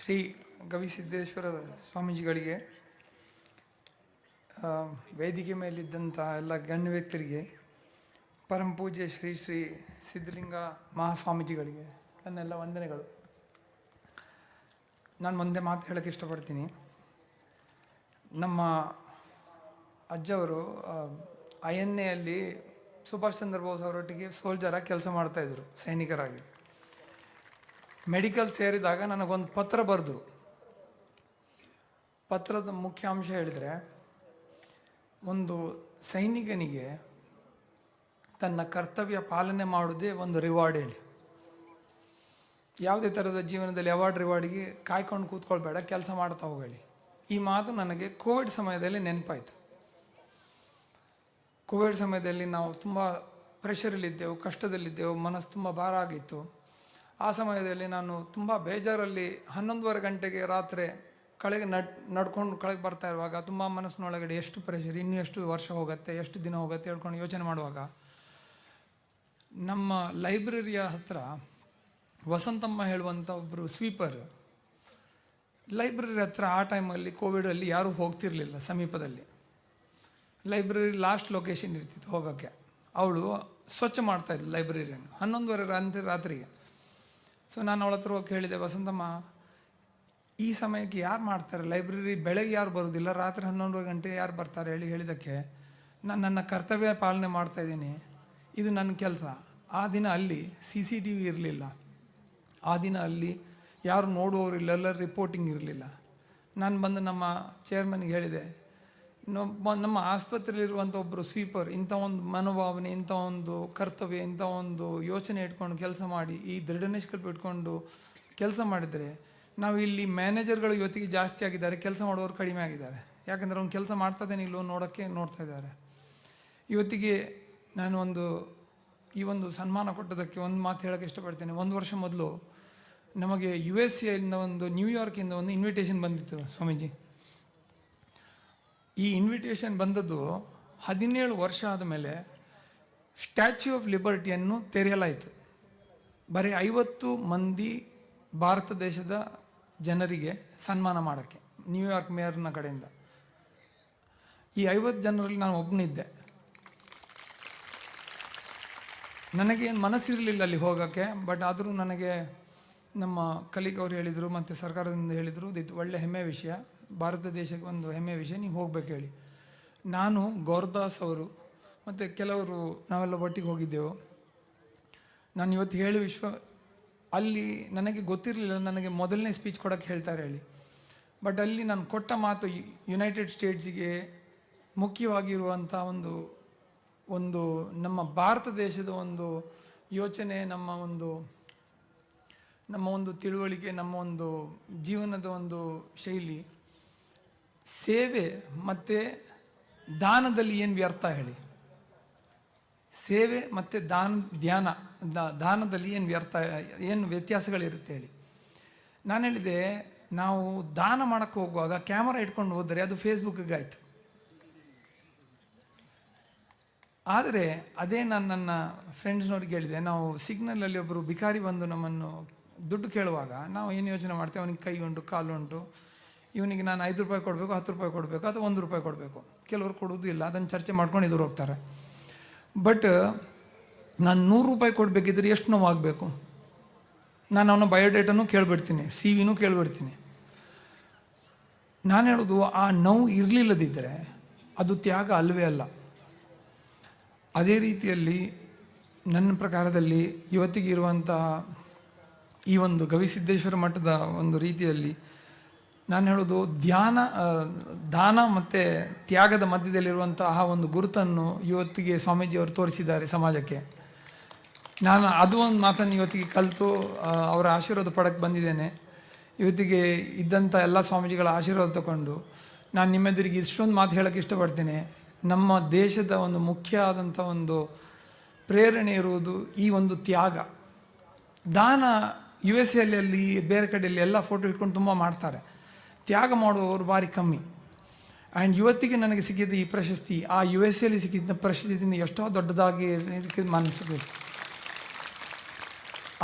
ಶ್ರೀ ಗವಿಸಿದ್ದೇಶ್ವರ ಸ್ವಾಮೀಜಿಗಳಿಗೆ ವೇದಿಕೆ ಮೇಲಿದ್ದಂಥ ಎಲ್ಲ ಗಣ್ಯ ವ್ಯಕ್ತರಿಗೆ ಪರಮ ಪೂಜ್ಯ ಶ್ರೀ ಶ್ರೀ ಸಿದ್ಧಲಿಂಗ ಮಹಾಸ್ವಾಮೀಜಿಗಳಿಗೆ ನನ್ನೆಲ್ಲ ವಂದನೆಗಳು. ನಾನು ಒಂದೇ ಮಾತು ಹೇಳೋಕ್ಕೆ ಇಷ್ಟಪಡ್ತೀನಿ. ನಮ್ಮ ಅಜ್ಜವರು ಐ ಎನ್ ಎಲ್ಲಿ ಸುಭಾಷ್ ಚಂದ್ರ ಬೋಸ್ ಅವರೊಟ್ಟಿಗೆ ಸೋಲ್ಜರಾಗಿ ಕೆಲಸ ಮಾಡ್ತಾಯಿದ್ರು ಸೈನಿಕರಾಗಿ. ಮೆಡಿಕಲ್ ಸೇರಿದಾಗ ನನಗೊಂದು ಪತ್ರ ಬರೆದ್ರು ಪತ್ರದ ಮುಖ್ಯ ಅಂಶ ಹೇಳಿದರೆ, ಒಂದು ಸೈನಿಕನಿಗೆ ತನ್ನ ಕರ್ತವ್ಯ ಪಾಲನೆ ಮಾಡೋದೇ ಒಂದು ರಿವಾರ್ಡ್ ಹೇಳಿ. ಯಾವುದೇ ಥರದ ಜೀವನದಲ್ಲಿ ಅವಾರ್ಡ್ ರಿವಾರ್ಡಿಗೆ ಕಾಯ್ಕೊಂಡು ಕೂತ್ಕೊಳ್ಬೇಡ, ಕೆಲಸ ಮಾಡ್ತಾ ಹೋಗೇಳಿ. ಈ ಮಾತು ನನಗೆ ಕೋವಿಡ್ ಸಮಯದಲ್ಲಿ ನೆನಪಾಯಿತು. ಕೋವಿಡ್ ಸಮಯದಲ್ಲಿ ನಾವು ತುಂಬ ಪ್ರೆಷರಲ್ಲಿದ್ದೆವು ಕಷ್ಟದಲ್ಲಿದ್ದೆವು, ಮನಸ್ಸು ತುಂಬ ಭಾರ ಆಗಿತ್ತು. ಆ ಸಮಯದಲ್ಲಿ ನಾನು ತುಂಬ ಬೇಜಾರಲ್ಲಿ ಹನ್ನೊಂದುವರೆ ಗಂಟೆಗೆ ರಾತ್ರಿ ಕಳೆಗೆ ನಡ್, ನಡ್ಕೊಂಡು ಕಳೆಗೆ ಬರ್ತಾ ಇರುವಾಗ ತುಂಬ ಮನಸ್ಸಿನೊಳಗಡೆ ಎಷ್ಟು ಪ್ರೆಷರ್ ಇನ್ನೂ ಎಷ್ಟು ವರ್ಷ ಹೋಗುತ್ತೆ, ಎಷ್ಟು ದಿನ ಹೋಗುತ್ತೆ ಹೇಳ್ಕೊಂಡು ಯೋಚನೆ ಮಾಡುವಾಗ ನಮ್ಮ ಲೈಬ್ರರಿಯ ಹತ್ರ ವಸಂತಮ್ಮ ಹೇಳುವಂಥ ಒಬ್ಬರು ಸ್ವೀಪರ್ ಲೈಬ್ರರಿ ಹತ್ರ ಆ ಟೈಮಲ್ಲಿ ಕೋವಿಡಲ್ಲಿ ಯಾರೂ ಹೋಗ್ತಿರಲಿಲ್ಲ ಸಮೀಪದಲ್ಲಿ. ಲೈಬ್ರರಿ ಲಾಸ್ಟ್ ಲೊಕೇಶನ್ ಇರ್ತಿತ್ತು ಹೋಗೋಕ್ಕೆ. ಅವಳು ಸ್ವಚ್ಛ ಮಾಡ್ತಾಯಿದ್ಲು ಲೈಬ್ರರಿಯನ್ನು ಹನ್ನೊಂದುವರೆ ರಾತ್ರಿ ರಾತ್ರಿಗೆ. ಸೊ ನಾನು ಅವಳ ಹತ್ರ ಹೋಗಿ ಹೇಳಿದೆ ವಸಂತಮ್ಮ, ಈ ಸಮಯಕ್ಕೆ ಯಾರು ಮಾಡ್ತಾರೆ? ಲೈಬ್ರರಿ ಬೆಳಗ್ಗೆ ಯಾರು ಬರೋದಿಲ್ಲ, ರಾತ್ರಿ ಹನ್ನೊಂದು ಗಂಟೆ ಯಾರು ಬರ್ತಾರೆ? ಹೇಳಿ ಹೇಳಿದ್ದಕ್ಕೆ, ನಾನು ನನ್ನ ಕರ್ತವ್ಯ ಪಾಲನೆ ಮಾಡ್ತಾ ಇದ್ದೀನಿ. ಇದು ನನ್ನ ಕೆಲಸ. ಆ ದಿನ ಅಲ್ಲಿ ಸಿ ಸಿ ಟಿ ವಿ ಇರಲಿಲ್ಲ. ಆ ದಿನ ಅಲ್ಲಿ ಯಾರು ನೋಡುವವರಿಲ್ಲ ಎಲ್ಲ ರಿಪೋರ್ಟಿಂಗ್ ಇರಲಿಲ್ಲ. ನಾನು ಬಂದು ನಮ್ಮ ಚೇರ್ಮನ್ಗೆ ಹೇಳಿದೆ ನಮ್ಮ ಆಸ್ಪತ್ರೆಯಲ್ಲಿರುವಂಥ ಒಬ್ಬರು ಸ್ವೀಪರ್, ಇಂಥ ಒಂದು ಮನೋಭಾವನೆ, ಇಂಥ ಒಂದು ಕರ್ತವ್ಯ, ಇಂಥ ಒಂದು ಯೋಚನೆ ಇಟ್ಕೊಂಡು ಕೆಲಸ ಮಾಡಿ, ಈ ದೃಢ ನಿಷ್ಕಲ್ಪ ಇಟ್ಕೊಂಡು ಕೆಲಸ ಮಾಡಿದರೆ ನಾವು ಇಲ್ಲಿ ಮ್ಯಾನೇಜರ್ಗಳು ಇವತ್ತಿಗೆ ಜಾಸ್ತಿ ಆಗಿದ್ದಾರೆ, ಕೆಲಸ ಮಾಡೋರು ಕಡಿಮೆ ಆಗಿದ್ದಾರೆ. ಯಾಕಂದರೆ ಅವ್ನು ಕೆಲಸ ಮಾಡ್ತದೇನೆ ಇಲ್ಲೋ ನೋಡೋಕ್ಕೆ ನೋಡ್ತಾ ಇದ್ದಾರೆ. ಇವತ್ತಿಗೆ ನಾನು ಒಂದು, ಈ ಒಂದು ಸನ್ಮಾನ ಕೊಟ್ಟದಕ್ಕೆ ಒಂದು ಮಾತು ಹೇಳೋಕ್ಕೆ ಇಷ್ಟಪಡ್ತೇನೆ. ಒಂದು ವರ್ಷ ಮೊದಲು ನಮಗೆ ಯು ಎಸ್ ಎಯಿಂದ ಒಂದು ನ್ಯೂಯಾರ್ಕಿಂದ ಒಂದು ಇನ್ವಿಟೇಷನ್ ಬಂದಿತ್ತು ಸ್ವಾಮೀಜಿ. ಈ ಇನ್ವಿಟೇಷನ್ ಬಂದದ್ದು ಹದಿನೇಳು ವರ್ಷ ಆದ ಮೇಲೆ ಸ್ಟ್ಯಾಚ್ಯೂ ಆಫ್ ಲಿಬರ್ಟಿಯನ್ನು ತೆರೆಯಲಾಯಿತು. ಬರೀ ಐವತ್ತು ಮಂದಿ ಭಾರತ ದೇಶದ ಜನರಿಗೆ ಸನ್ಮಾನ ಮಾಡೋಕ್ಕೆ ನ್ಯೂಯಾರ್ಕ್ ಮೇಯರ್ನ ಕಡೆಯಿಂದ. ಈ ಐವತ್ತು ಜನರಲ್ಲಿ ನಾನು ಒಬ್ಬನಿದ್ದೆ ನನಗೇನು ಮನಸ್ಸಿರಲಿಲ್ಲ ಅಲ್ಲಿ ಹೋಗೋಕ್ಕೆ ಬಟ್ ಆದರೂ ನನಗೆ ನಮ್ಮ ಕಲೀಗ್ ಅವರು ಹೇಳಿದರು, ಮತ್ತು ಸರ್ಕಾರದಿಂದ ಹೇಳಿದರು ಇದು ಒಳ್ಳೆ ಹೆಮ್ಮೆ ವಿಷಯ. ಭಾರತ ದೇಶಕ್ಕೆ ಒಂದು ಹೆಮ್ಮೆ ವಿಷಯ, ನೀವು ಹೋಗ್ಬೇಕು ಹೇಳಿ. ನಾನು ಗೌರದಾಸ್ ಅವರು, ಮತ್ತು ಕೆಲವರು ನಾವೆಲ್ಲ ಒಟ್ಟಿಗೆ ಹೋಗಿದ್ದೆವು. ನಾನು ಇವತ್ತು ಹೇಳಿ ವಿಶ್ವ, ಅಲ್ಲಿ ನನಗೆ ಗೊತ್ತಿರಲಿಲ್ಲ, ನನಗೆ ಮೊದಲನೇ ಸ್ಪೀಚ್ ಕೊಡೋಕ್ಕೆ ಹೇಳ್ತಾರೆ ಹೇಳಿ. ಬಟ್ ಅಲ್ಲಿ ನಾನು ಕೊಟ್ಟ ಮಾತು ಯುನೈಟೆಡ್ ಸ್ಟೇಟ್ಸಿಗೆ ಮುಖ್ಯವಾಗಿರುವಂಥ ಒಂದು ಒಂದು ನಮ್ಮ ಭಾರತ ದೇಶದ ಒಂದು ಯೋಚನೆ, ನಮ್ಮ ಒಂದು ನಮ್ಮ ಒಂದು ತಿಳುವಳಿಕೆ, ನಮ್ಮ ಒಂದು ಜೀವನದ ಒಂದು ಶೈಲಿ. ಸೇವೆ ಮತ್ತು ದಾನದಲ್ಲಿ ಏನು ವ್ಯರ್ಥ ಹೇಳಿ? ಸೇವೆ ಮತ್ತು ದಾನ, ಧ್ಯಾನ ದಾನದಲ್ಲಿ ಏನು ವ್ಯರ್ಥ, ಏನು ವ್ಯತ್ಯಾಸಗಳಿರುತ್ತೆ ಹೇಳಿ? ನಾನು ಹೇಳಿದೆ, ನಾವು ದಾನ ಮಾಡೋಕ್ಕೆ ಹೋಗುವಾಗ ಕ್ಯಾಮರಾ ಇಟ್ಕೊಂಡು ಹೋದರೆ ಅದು ಫೇಸ್ಬುಕ್ಗೆ ಆಯಿತು. ಆದರೆ ಅದೇ ನಾನು ನನ್ನ ಫ್ರೆಂಡ್ಸ್ನವ್ರಿಗೆ ಹೇಳಿದೆ, ನಾವು ಸಿಗ್ನಲಲ್ಲಿ ಒಬ್ಬರು ಬಿಕಾರಿ ಬಂದು ನಮ್ಮನ್ನು ದುಡ್ಡು ಕೇಳುವಾಗ ನಾವು ಏನು ಯೋಚನೆ ಮಾಡ್ತೇವೆ? ಅವನಿಗೆ ಕೈ ಉಂಟು, ಕಾಲು ಉಂಟು ಇವನಿಗೆ ನಾನು ಐದು ರೂಪಾಯಿ ಕೊಡಬೇಕು, ಹತ್ತು ರೂಪಾಯಿ ಕೊಡಬೇಕು ಅಥವಾ ಒಂದು ರೂಪಾಯಿ ಕೊಡಬೇಕು. ಕೆಲವರು ಕೊಡೋದು ಇಲ್ಲ, ಅದನ್ನು ಚರ್ಚೆ ಮಾಡ್ಕೊಂಡು ಎದುರು ಹೋಗ್ತಾರೆ. ಬಟ್ ನಾನು ನೂರು ರೂಪಾಯಿ ಕೊಡಬೇಕಿದ್ರೆ ಎಷ್ಟು ನೋವಾಗಬೇಕು? ನಾನು ಅವನ ಬಯೋಡೇಟನ್ನು ಕೇಳಿಬಿಡ್ತೀನಿ ಸಿ ವಿನೂ ಕೇಳಿಬಿಡ್ತೀನಿ. ನಾನು ಹೇಳೋದು, ಆ ನೋವು ಇರಲಿಲ್ಲದಿದ್ದರೆ ಅದು ತ್ಯಾಗ ಅಲ್ಲವೇ ಅಲ್ಲ. ಅದೇ ರೀತಿಯಲ್ಲಿ ನನ್ನ ಪ್ರಕಾರದಲ್ಲಿ ಇವತ್ತಿಗೆ ಇರುವಂತಹ ಈ ಒಂದು ಗವಿಸಿದ್ದೇಶ್ವರ ಮಠದ ಒಂದು ರೀತಿಯಲ್ಲಿ ನಾನು ಹೇಳೋದು ಧ್ಯಾನ ದಾನ ಮತ್ತು ತ್ಯಾಗದ ಮಧ್ಯದಲ್ಲಿರುವಂತಹ ಒಂದು ಗುರುತನ್ನು ಇವತ್ತಿಗೆ ಸ್ವಾಮೀಜಿಯವರು ತೋರಿಸಿದ್ದಾರೆ ಸಮಾಜಕ್ಕೆ. ನಾನು ಅದು ಒಂದು ಮಾತನ್ನು ಇವತ್ತಿಗೆ ಕಲಿತು ಅವರ ಆಶೀರ್ವಾದ ಪಡಕ್ಕೆ ಬಂದಿದ್ದೇನೆ. ಇವತ್ತಿಗೆ ಇದ್ದಂಥ ಎಲ್ಲ ಸ್ವಾಮೀಜಿಗಳ ಆಶೀರ್ವಾದ ತಗೊಂಡು ನಾನು ನಿಮ್ಮೆದುರಿಗೆ ಇಷ್ಟೊಂದು ಮಾತು ಹೇಳೋಕ್ಕೆ ಇಷ್ಟಪಡ್ತೇನೆ. ನಮ್ಮ ದೇಶದ ಒಂದು ಮುಖ್ಯ ಆದಂಥ ಒಂದು ಪ್ರೇರಣೆ ಇರುವುದು ಈ ಒಂದು ತ್ಯಾಗ. ದಾನ ಯು ಎಸ್ ಎಲ್ಲಿ ಬೇರೆ ಕಡೆಯಲ್ಲಿ ಎಲ್ಲ ಫೋಟೋ ಇಟ್ಕೊಂಡು ತುಂಬ ಮಾಡ್ತಾರೆ. ತ್ಯಾಗ ಮಾಡುವವರು ಭಾರಿ ಕಮ್ಮಿ. ಆ್ಯಂಡ್ ಇವತ್ತಿಗೆ ನನಗೆ ಸಿಕ್ಕಿದ್ದ ಈ ಪ್ರಶಸ್ತಿ, ಆ ಯು ಎಸ್ ಎಲ್ಲಿ ಸಿಕ್ಕಿದ್ದ ಪ್ರಶಸ್ತಿಯಿಂದ ಎಷ್ಟೋ ದೊಡ್ಡದಾಗಿ ಇದಕ್ಕೆ ಮನಸ್ಸಬೇಕು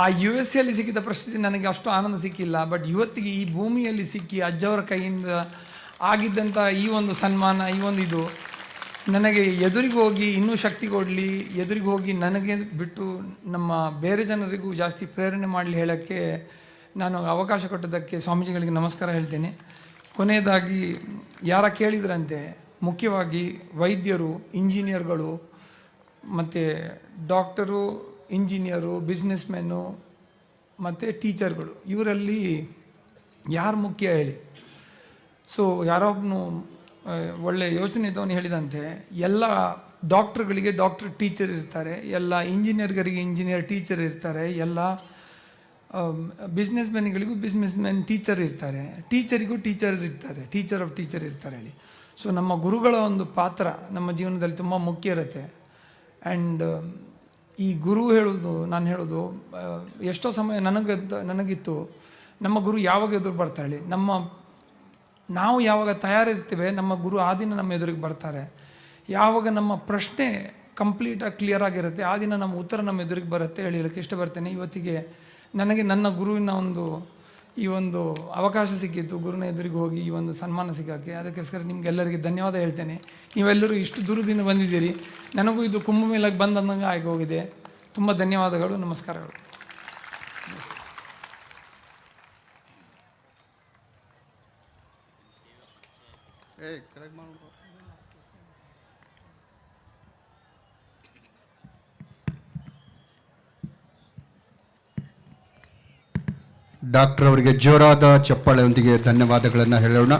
ಆ ಯು ಎಸ್ ಎಲ್ಲಿ ಸಿಕ್ಕಿದ್ದ ಪ್ರಶಸ್ತಿ ನನಗೆ ಅಷ್ಟು ಆನಂದ ಸಿಕ್ಕಿಲ್ಲ ಬಟ್ ಇವತ್ತಿಗೆ ಈ ಭೂಮಿಯಲ್ಲಿ ಸಿಕ್ಕಿ ಅಜ್ಜವರ ಕೈಯಿಂದ ಆಗಿದ್ದಂಥ ಈ ಒಂದು ಸನ್ಮಾನ, ಈ ಒಂದು ಇದು, ನನಗೆ ಎದುರಿಗೆ ಹೋಗಿ ಇನ್ನೂ ಶಕ್ತಿ ಕೊಡಲಿ, ಎದುರಿಗೆ ಹೋಗಿ ನನಗೆ ಬಿಟ್ಟು ನಮ್ಮ ಬೇರೆ ಜನರಿಗೂ ಜಾಸ್ತಿ ಪ್ರೇರಣೆ ಮಾಡಲಿ ಹೇಳೋಕ್ಕೆ ನಾನು ಅವಕಾಶ ಕೊಟ್ಟದ್ದಕ್ಕೆ ಸ್ವಾಮೀಜಿಗಳಿಗೆ ನಮಸ್ಕಾರ ಹೇಳ್ತೇನೆ. ಕೊನೆಯದಾಗಿ ಯಾರ ಕೇಳಿದ್ರಂತೆ? ಮುಖ್ಯವಾಗಿ ವೈದ್ಯರು, ಇಂಜಿನಿಯರ್ಗಳು, ಮತ್ತು ಡಾಕ್ಟರು, ಇಂಜಿನಿಯರು ಬಿಸ್ನೆಸ್ಮೆನ್ನು ಮತ್ತು ಟೀಚರ್ಗಳು. ಇವರಲ್ಲಿ ಯಾರು ಮುಖ್ಯ ಹೇಳಿ? ಸೊ ಯಾರೊಬ್ಬನು ಒಳ್ಳೆ ಯೋಚನೆ ಇದ್ದವನು ಹೇಳಿದಂತೆ, ಎಲ್ಲ ಡಾಕ್ಟ್ರುಗಳಿಗೆ ಡಾಕ್ಟರ್ ಟೀಚರ್ ಇರ್ತಾರೆ, ಎಲ್ಲ ಇಂಜಿನಿಯರ್ಗಳಿಗೆ ಇಂಜಿನಿಯರ್ ಟೀಚರ್ ಇರ್ತಾರೆ, ಎಲ್ಲ ಬಿಸ್ನೆಸ್ ಮ್ಯಾನ್ಗಳಿಗೂ ಬಿಸ್ನೆಸ್ ಮ್ಯಾನ್ ಟೀಚರ್ ಇರ್ತಾರೆ. ಟೀಚರಿಗೂ ಟೀಚರ್ ಇರ್ತಾರೆ. ಟೀಚರ್ ಆಫ್ ಟೀಚರ್ ಇರ್ತಾರೆ ಹೇಳಿ ಸೊ ನಮ್ಮ ಗುರುಗಳ ಒಂದು ಪಾತ್ರ ನಮ್ಮ ಜೀವನದಲ್ಲಿ ತುಂಬ ಮುಖ್ಯ ಇರುತ್ತೆ. ಆ್ಯಂಡ್ ಈ ಗುರು ಹೇಳೋದು ನಾನು ಹೇಳೋದು ಆ, ಎಷ್ಟೋ ಸಮಯ ನನಗೆ ನನಗಿತ್ತು. ನಮ್ಮ ಗುರು ಯಾವಾಗ ಎದುರು ಬರ್ತಾಳೆ ನಮ್ಮ ನಾವು ಯಾವಾಗ ತಯಾರಿರ್ತೇವೆ ನಮ್ಮ ಗುರು ಆ ದಿನ ನಮ್ಮ ಎದುರಿಗೆ ಬರ್ತಾರೆ. ಯಾವಾಗ ನಮ್ಮ ಪ್ರಶ್ನೆ ಕಂಪ್ಲೀಟಾಗಿ ಕ್ಲಿಯರ್ ಆಗಿರುತ್ತೆ ಆ ದಿನ ನಮ್ಮ ಉತ್ತರ ನಮ್ಮ ಎದುರಿಗೆ ಬರುತ್ತೆ ಹೇಳಿ ಹೇಳಕ್ಕೆ ಇಷ್ಟಪಡ್ತೇನೆ. ಇವತ್ತಿಗೆ ನನಗೆ ನನ್ನ ಗುರುವಿನ ಒಂದು, ಈ ಒಂದು ಅವಕಾಶ ಸಿಕ್ಕಿತ್ತು. ಗುರುನ ಎದುರಿಗೆ ಹೋಗಿ ಈ ಒಂದು ಸನ್ಮಾನ ಸಿಗೋಕ್ಕೆ. ಅದಕ್ಕೋಸ್ಕರ ನಿಮಗೆಲ್ಲರಿಗೆ ಧನ್ಯವಾದ ಹೇಳ್ತೇನೆ. ನೀವೆಲ್ಲರೂ ಇಷ್ಟು ದೂರದಿಂದ ಬಂದಿದ್ದೀರಿ. ನನಗೂ ಇದು ಕುಂಭಮೇಳಕ್ಕೆ ಬಂದಂಗೆ ಆಗಿ ಹೋಗಿದೆ. ತುಂಬ ಧನ್ಯವಾದಗಳು. ನಮಸ್ಕಾರಗಳು. ಡಾಕ್ಟರ್ ಅವರಿಗೆ ಜೋರಾದ ಚಪ್ಪಾಳೆಯೊಂದಿಗೆ ಧನ್ಯವಾದಗಳನ್ನು ಹೇಳೋಣ.